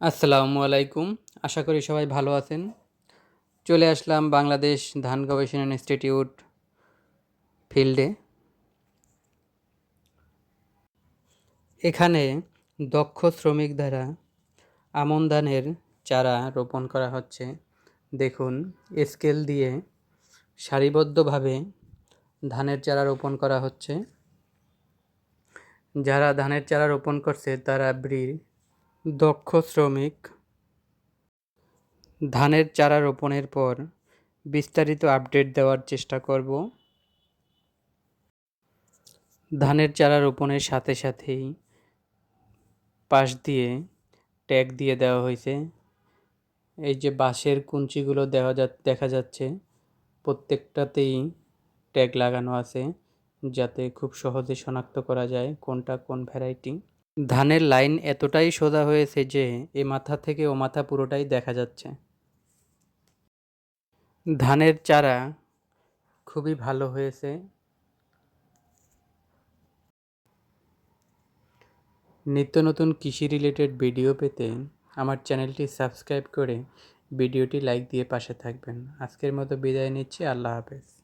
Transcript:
আসসালামু আলাইকুম। আশা করি সবাই ভালো আছেন। চলে আসলাম বাংলাদেশ ধান গবেষণা ইনস্টিটিউট ফিল্ডে। এখানে দক্ষ শ্রমিক দ্বারা আমন ধানের চারা রোপণ করা হচ্ছে। দেখুন, স্কেল দিয়ে সারিবদ্ধভাবে ধানের চারা রোপণ করা হচ্ছে। যারা ধানের চারা রোপণ করছে, তারা ব্রির দক্ষ শ্রমিক। ধানের চারা রোপণের পর বিস্তারিত আপডেট দেওয়ার চেষ্টা করব। ধানের চারা রোপণের সাথে সাথেই পাশ দিয়ে ট্যাগ দিয়ে দেওয়া হয়েছে। এই যে বাঁশের কুঞ্চিগুলো দেওয়া যা, দেখা যাচ্ছে, প্রত্যেকটাতেই ট্যাগ লাগানো আছে, যাতে খুব সহজে শনাক্ত করা যায় কোনটা কোন ভ্যারাইটি ধানের লাইন এতটাই সোজা হয়েছে যে এ মাথা থেকে ও মাথা পুরোটাই দেখা যাচ্ছে। ধানের চারা খুবই ভালো হয়েছে। নিত্য নতুন কৃষি রিলেটেড ভিডিও পেতে আমার চ্যানেলটি সাবস্ক্রাইব করে ভিডিওটি লাইক দিয়ে পাশে থাকবেন। আজকের মতো বিদায় নিচ্ছি, আল্লাহ হাফেজ।